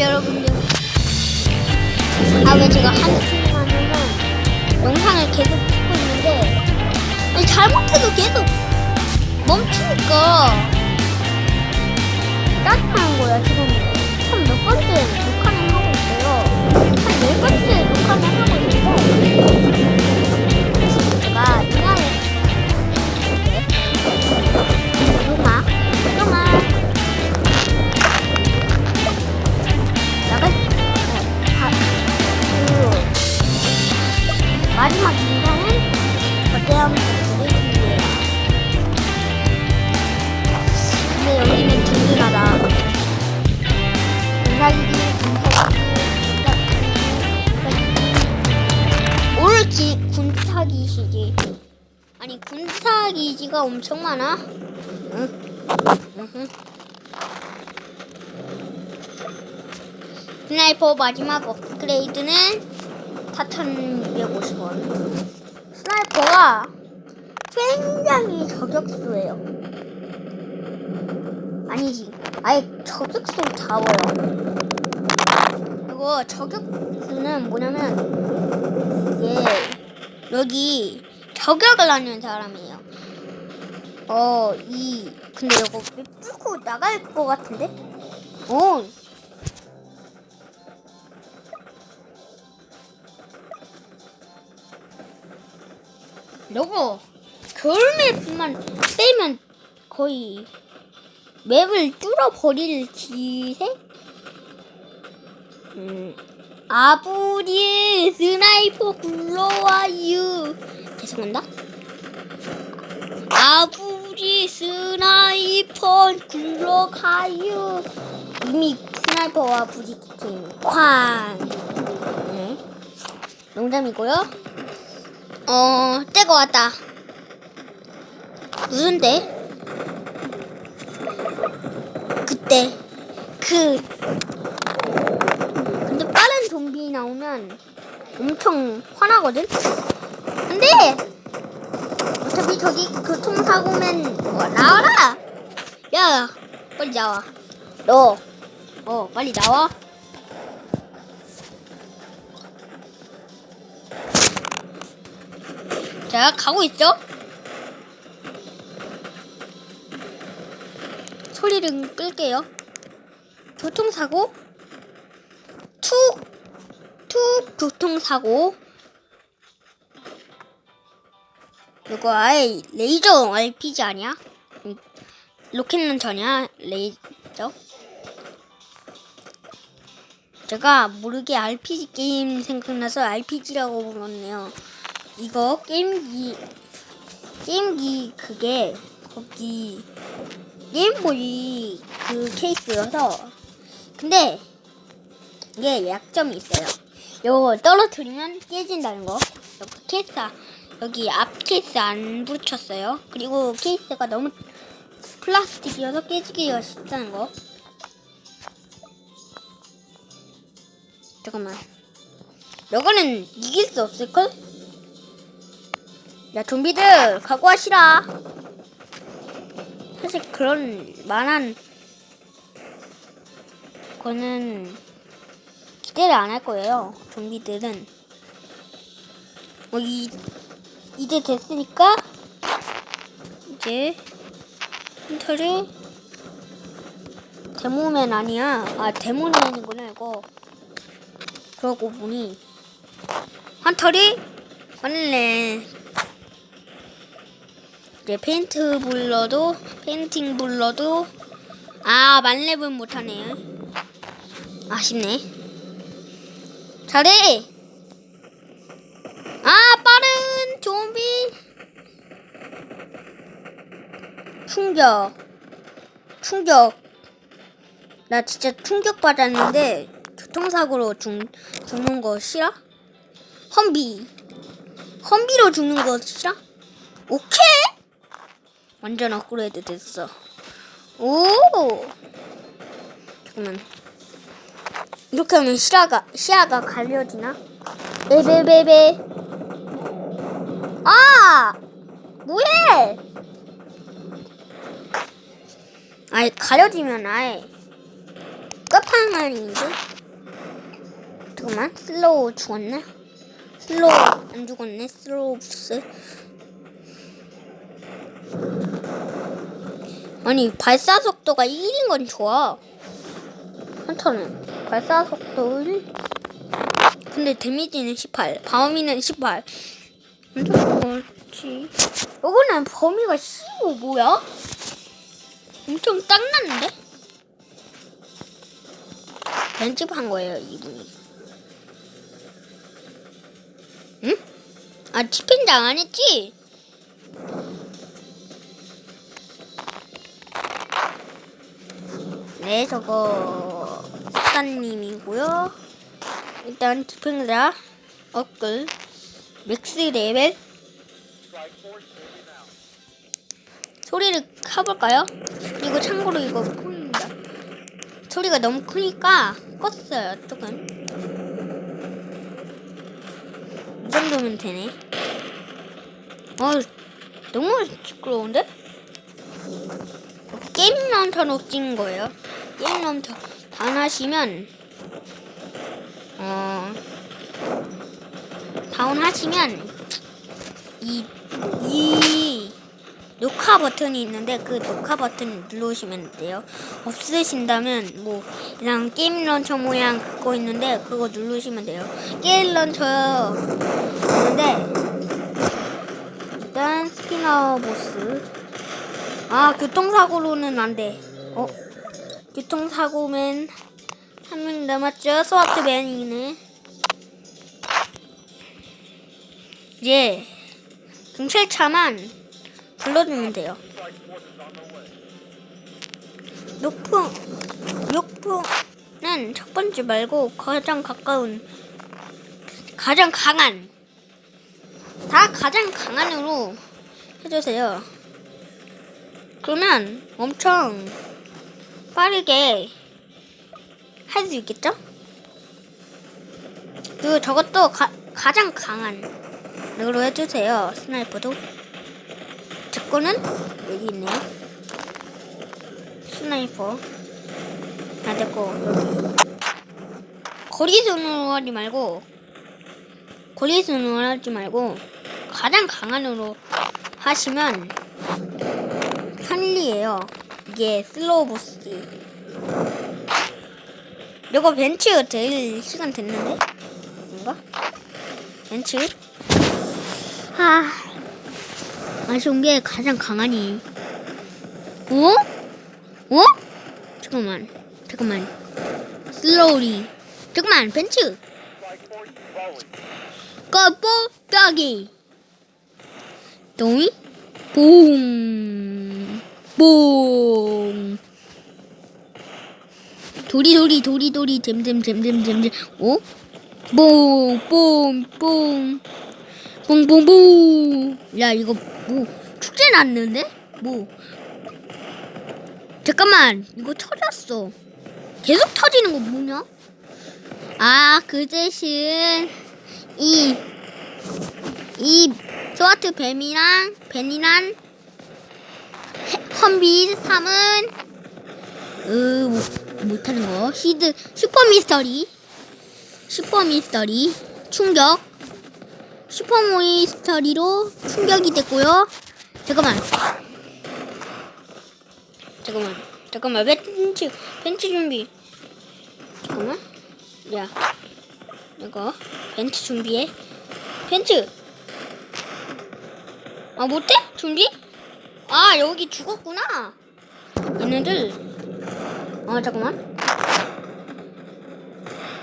여러분들. 아, 왜 제가 하면은 영상을 계속 찍고 있는데, 아니, 잘못해도 계속 멈추니까 짜증나는 거야, 지금. 한 몇 번째 마지막 인사는 거대한 드리기예요. 근데 여기는 든든하다. 인사기기, 인사기기, 올 기, 군사기시지. 아니, 군사기지가 엄청 많아. 응? 으흠. 스나이퍼 마지막 업그레이드는 4,250원. 스나이퍼가 굉장히 저격수예요. 아니지. 아예 저격수를 잡아요. 이거 저격수는 뭐냐면 이게 여기 저격을 하는 사람이에요. 어, 이 근데 이거 왜 뚫고 나갈 것 같은데? 어, 요거 겨울맵만 빼면 거의 맵을 뚫어버릴 기세? 음, 아부리 스나이퍼 굴러와유. 죄송합니다. 아부리 스나이퍼 굴러가유. 이미 스나이퍼와 부딪힌 쾅. 네. 농담이고요 어, 때가 왔다. 무슨 때? 그때. 그. 근데 빠른 좀비 나오면 엄청 화나거든? 근데! 어차피 저기 교통사고면 뭐, 나와라! 야, 빨리 나와. 너. 어, 빨리 나와. 자, 가고 있죠? 소리를 끌게요. 교통사고. 툭! 툭! 교통사고. 이거 아예 레이저 RPG 아니야? 음, 로켓 런처냐? 레이저? 제가 모르게 RPG 게임 생각나서 RPG라고 불렀네요. 이거 게임기 게임기 그게 거기 게임보이 그 케이스여서 근데 이게 약점이 있어요. 요거 떨어뜨리면 깨진다는 거. 케이스 여기 앞 케이스 안 붙였어요. 그리고 케이스가 너무 플라스틱이어서 깨지기가 쉽다는 거. 잠깐만. 요거는 이길 수 없을걸? 야 좀비들 각오하시라. 사실 그런 만한 거는 기대를 안 할 거예요 좀비들은. 뭐 이, 이제 됐으니까 이제 힌터를 데모맨 아니야. 아 데모맨이구나 이거. 그러고 보니. 헌터리? 맞네 이제 페인트 불러도 페인팅 불러도. 아 만렙은 못하네. 아쉽네. 잘해! 아 빠른 좀비. 충격. 충격. 나 진짜 충격 받았는데 교통사고로 죽, 죽는 거 싫어? 험비. 험비로 죽는 거 싫어? 오케이 완전 업그레이드 됐어. 오! 잠깐만. 이렇게 하면 시야가, 시야가 가려지나? 베베베베. 아! 뭐해! 아예 가려지면 아예 끝판왕인데? 잠깐만 슬로우 죽었네? 슬로우 안 죽었네 슬로우 부스 아니 발사 속도가 1인 건 좋아 헌터는 발사 속도 1 근데 데미지는 18 바우미는 18 엄청 그렇지 이거는 범위가 15 뭐야? 엄청 딱 났는데? 연습한 거예요, 이분이. 응? 아, 치킨장 안 했지? 네, 저거 스타님이고요. 일단 디펜자 업글 맥스 레벨 소리를 켜볼까요? 이거 참고로 이거 폰입니다. 소리가 너무 크니까 껐어요 조금. 이 정도면 되네. 어 너무 시끄러운데? 게임 런처로 찍은 거예요. 게임 런처 단 하시면 어 다운 하시면 이 이 녹화 버튼이 있는데 그 녹화 버튼 누르시면 돼요. 없으신다면 뭐 그냥 게임 런처 모양 그거 있는데 그거 누르시면 돼요. 게임 런처 있는데 일단 스피너 보스 아 교통사고로는 안 돼. 어 교통사고맨 한 명 남았죠? 스와트맨이네. 이제 경찰차만 불러주면 돼요. 높은 높은은 첫 번째 말고 가장 가까운 가장 강한 다 가장 강한으로 해주세요. 그러면 엄청 빠르게 할 수 있겠죠? 그리고 저것도 가, 가장 강한 으로 해주세요. 스나이퍼도. 제 거는 여기 있네요. 스나이퍼. 아, 내거 여기. 거리순으로 하지 말고, 거리순으로 하지 말고, 가장 강한으로 하시면 편리해요. 이게 슬로우 보스. 이거 벤츠 될 시간 됐는데? 뭔가? 벤츠? 아, 아쉬운 게 가장 강하니. 어? 어? 잠깐만, 잠깐만. 슬로우리. 잠깐만, 벤츠. 꺼뽀따기. 동이? 봉. 봉. 도리도리 도리도리 잼잼잼잼잼잼. 어? 봉. 뽕뽕뽕 야 이거 뭐 축제 났는데? 뭐 잠깐만 이거 터졌어 계속 터지는 거 뭐냐? 아 그 대신 이이 스와트 뱀이랑 벤이랑 해- 험비 3은 으 못, 못하는 거 시드 슈퍼 미스터리 슈퍼 미스터리 충격 슈퍼모이 스터리로 충격이 됐고요. 잠깐만. 잠깐만. 잠깐만. 벤치 벤치 준비. 잠깐만. 야. 이거 벤치 준비해. 벤츠. 아 못해? 준비? 아 여기 죽었구나. 얘네들. 아 잠깐만.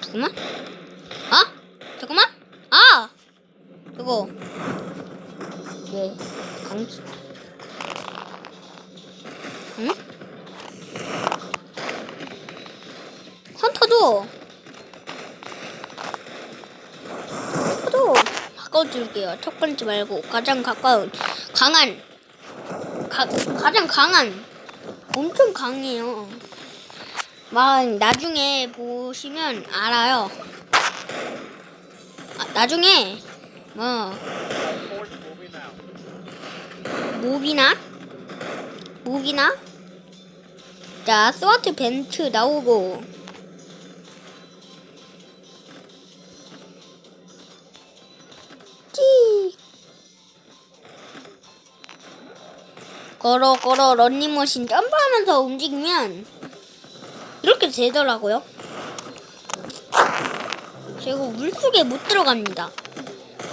잠깐만. 아? 잠깐만. 아! 그거 예 강지 응? 헌터도 헌터도 바꿔줄게요 첫 번째 말고 가장 가까운 강한 가, 가장 강한 엄청 강해요. 막 나중에 보시면 알아요. 아, 나중에 뭐 몹이나? 몹이나? 자 스와트 벤츠 나오고 걸어 걸어 런닝머신 점프하면서 움직이면 이렇게 되더라고요. 그리고 물속에 못 들어갑니다.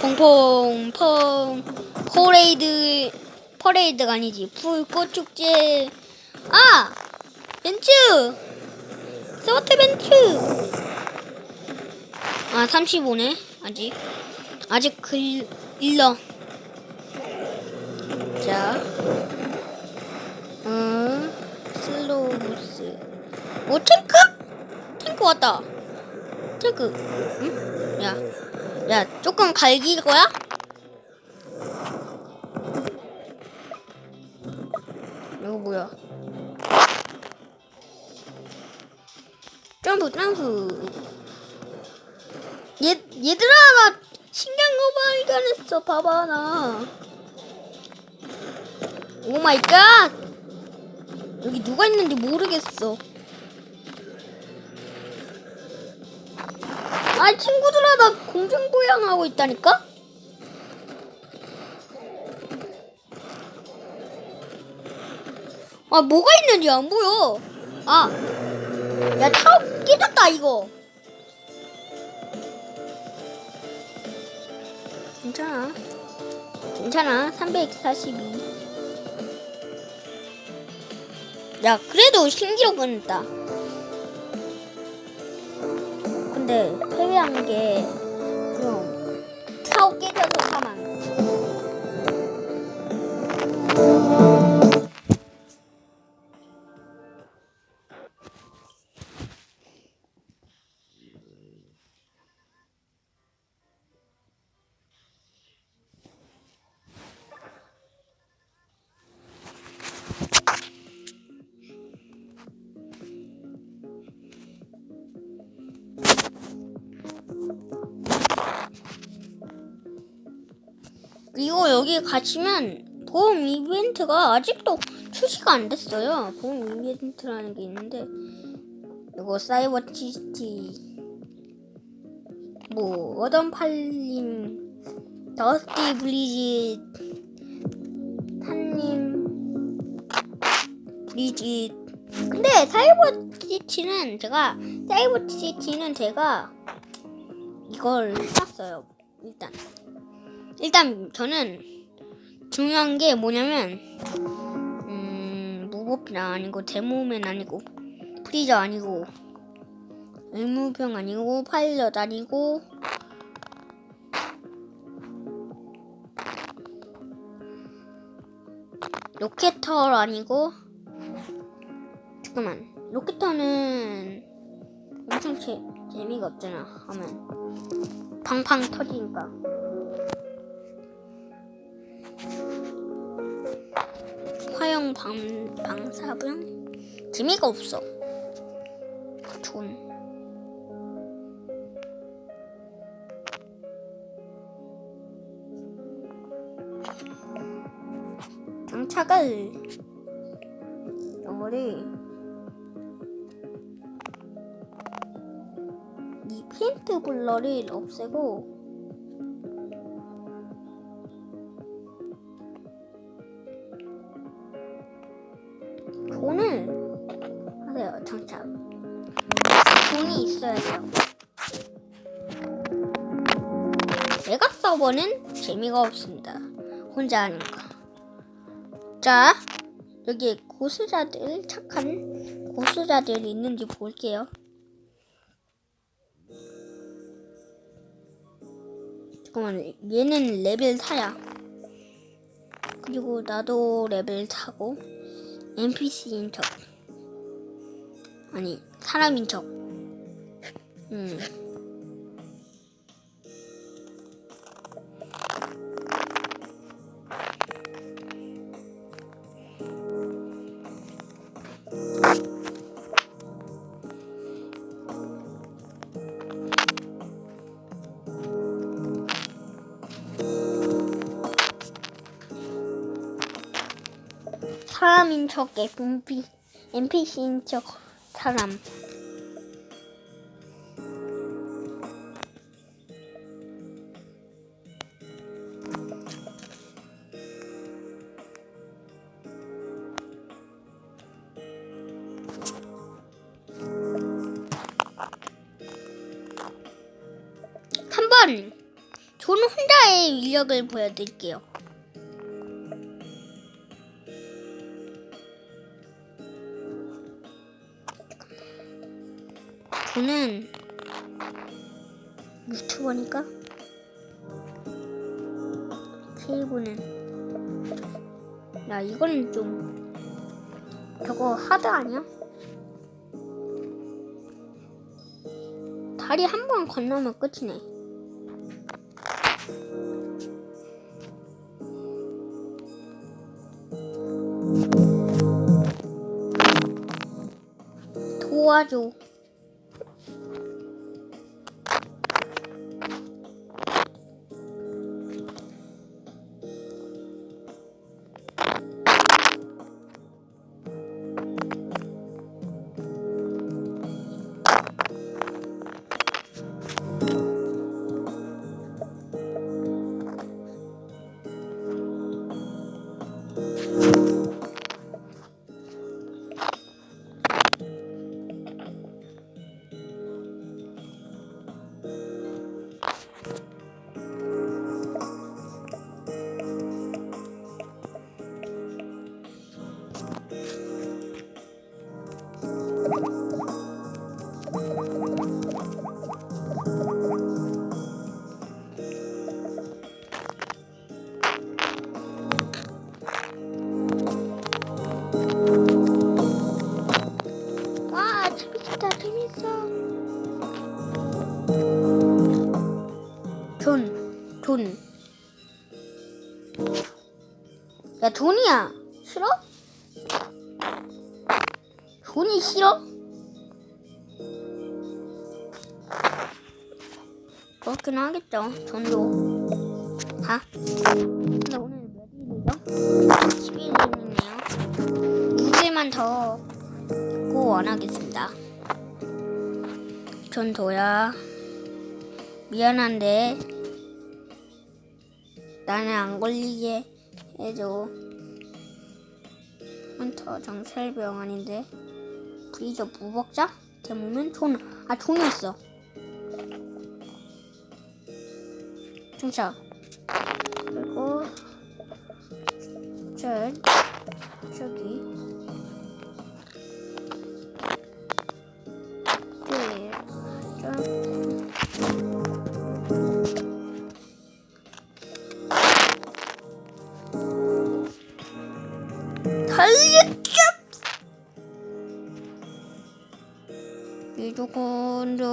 퐁퐁 퐁 퍼레이드 퍼레이드가 아니지. 불꽃 축제. 아! 벤츠! 서트 벤츠! 아 35네 아직. 아직 글 일러. 자 어, 슬로우 부스. 오 탱크? 탱크 왔다. 탱크. 응? 야, 야 조금 갈길 거야? 이거 뭐야? 점프 점프. 얘 얘들아 나 신기한 거 발견했어 봐봐 나. 오 마이 갓 여기 누가 있는지 모르겠어. 아 친구들아 나 공중부양 하고 있다니까? 아 뭐가 있는지 안 보여. 아 야 타워 깨졌다 이거. 괜찮아. 괜찮아. 342 야, 그래도 신기록은 있다. 근데 패배한 게좀타 여기 가시면 보험 이벤트가 아직도 출시가 안 됐어요. 보험 이벤트라는 게 있는데 이거 사이버 치티 뭐 어던 팔림 더스티 블리지 한님 브리짓 근데 사이버 시티는 제가 사이버 시티는 제가 이걸 샀어요 일단 일단 저는 중요한 게 뭐냐면 음 무법이는 아니고 데모맨 아니고 프리저 아니고 의무병 아니고 파일럿 아니고 로켓터 아니고 잠깐만. 로켓터는 엄청 재, 재미가 없잖아 하면. 팡팡 터지니까 화형 방, 방사병? 재미가 없어. 좋은. 장착을 우리 이 페인트 블러를 없애고 서버는 재미가 없습니다 혼자 하니까 자 여기 고수자들 착한 고수자들이 있는지 볼게요 잠깐만 얘는 레벨 4야 그리고 나도 레벨 4고 NPC인 척. 아니, 사람인 척. 음. 척 NPC, NPC인 척 사람. 한 번. 저는 혼자의 인력을 보여드릴게요. 저는 유튜버니까 케이블은 야 이거는 좀 저거 하드 아니야? 다리 한 번 건너면 끝이네. 도와줘. 야, 존이야. 싫어? 존이 싫어? 그렇긴 하겠죠. 존도. 가. 근데 오늘 몇 일이죠? 11일이네요. 6일만 더고 원하겠습니다. 전 도야. 미안한데 나는 안 걸리게 해줘. 헌터 정찰병 아닌데 브리저 무법자? 대모면 존. 아 존이었어. 중차. 그리고 저 저기. 미주건조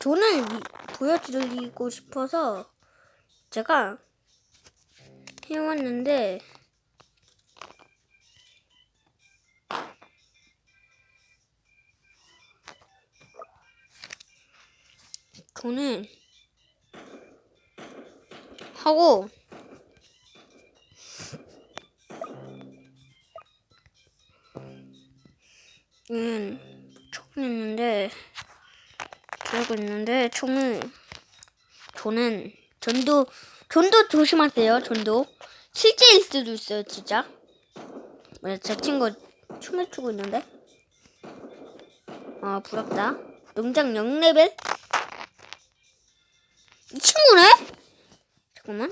돈을 미- 보여드리고 싶어서 제가 해왔는데 돈을 하고 저는 전도 전도 조심하세요. 전도 실제일 수도 있어요, 진짜. 제 친구 춤을 추고 있는데. 아 부럽다. 농장 0레벨? 이 친구네? 잠깐만.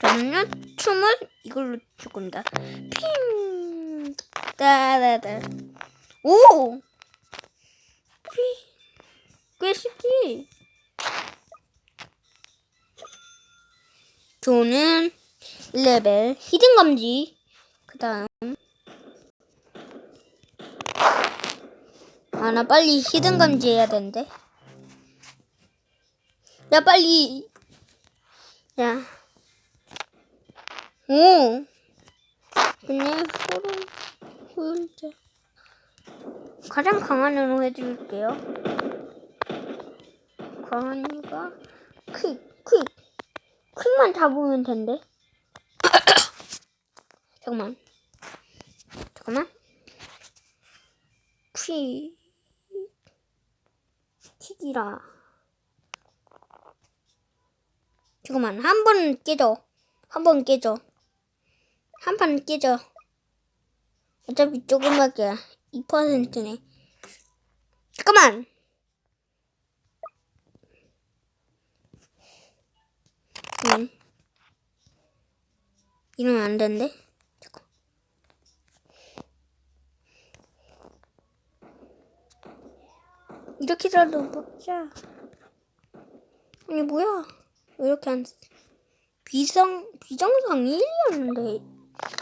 저는요 춤을 이걸로 출 겁니다. 핑 따다다. 오. 피. 꽤 쉽지. 저는 1레벨 히든 감지. 그 다음 아 나 빨리 히든 감지 해야 되는데. 야 빨리. 야. 오. 그냥 소름 홀자. 가장 강한 으로 해드릴게요. 강한이가 퀵, 퀵. 퀵만 잡으면 된대. 잠깐만. 잠깐만. 퀵. 퀵이라. 잠깐만. 한 번 깨져. 한 번 깨져. 한 판 깨져. 어차피 조금밖에 2%네. 잠깐만. 음. 이러면 안 되는데. 잠깐. 이렇게라도 먹자. 아니 뭐야? 왜 이렇게 안? 비정 비정상 1이었는데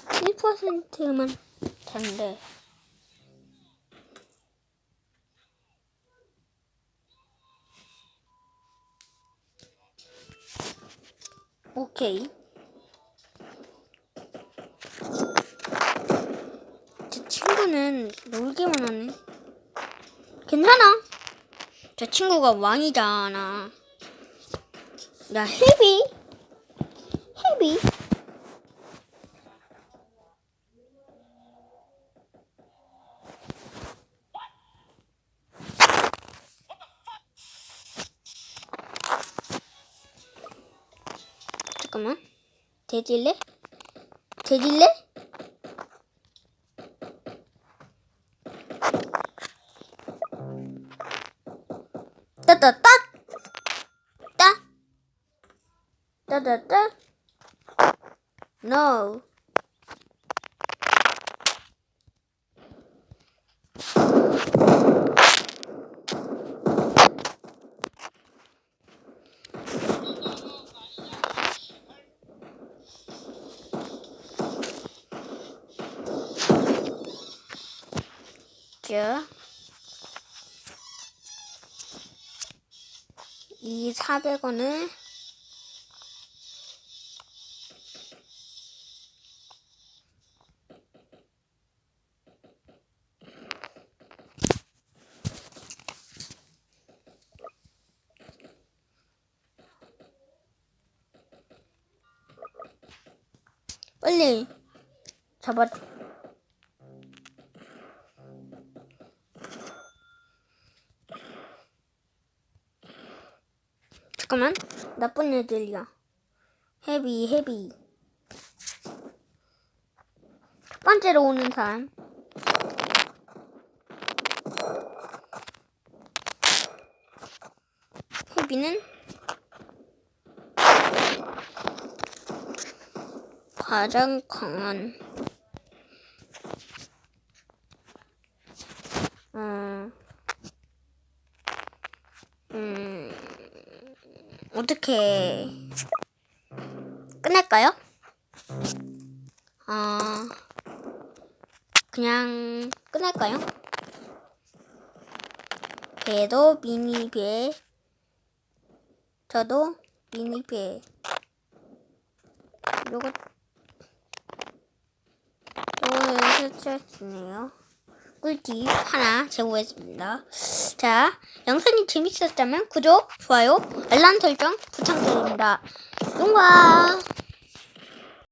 1%만 된대. 오케이. 제 친구는 놀기만 하네. 괜찮아. 저 친구가 왕이잖아. 야, 헤비? 헤비? 잠깐만. 돼질래? 돼질래? 따따따 따 따따따 No 자, 이 400원을 빨리 잡아. 잠깐만. 나쁜 애들이야. 헤비 헤비. 첫 번째로 오는 사람. 헤비는? 가장 강한 음, 음, 어떻게 끝낼까요? 아, 그냥 끝낼까요? 배도 미니 배, 저도 미니 배. 요거 요거는 설치했네요. 꿀팁 하나 제공했습니다. 자, 영상이 재밌었다면 구독, 좋아요, 알람 설정 부탁드립니다. 용과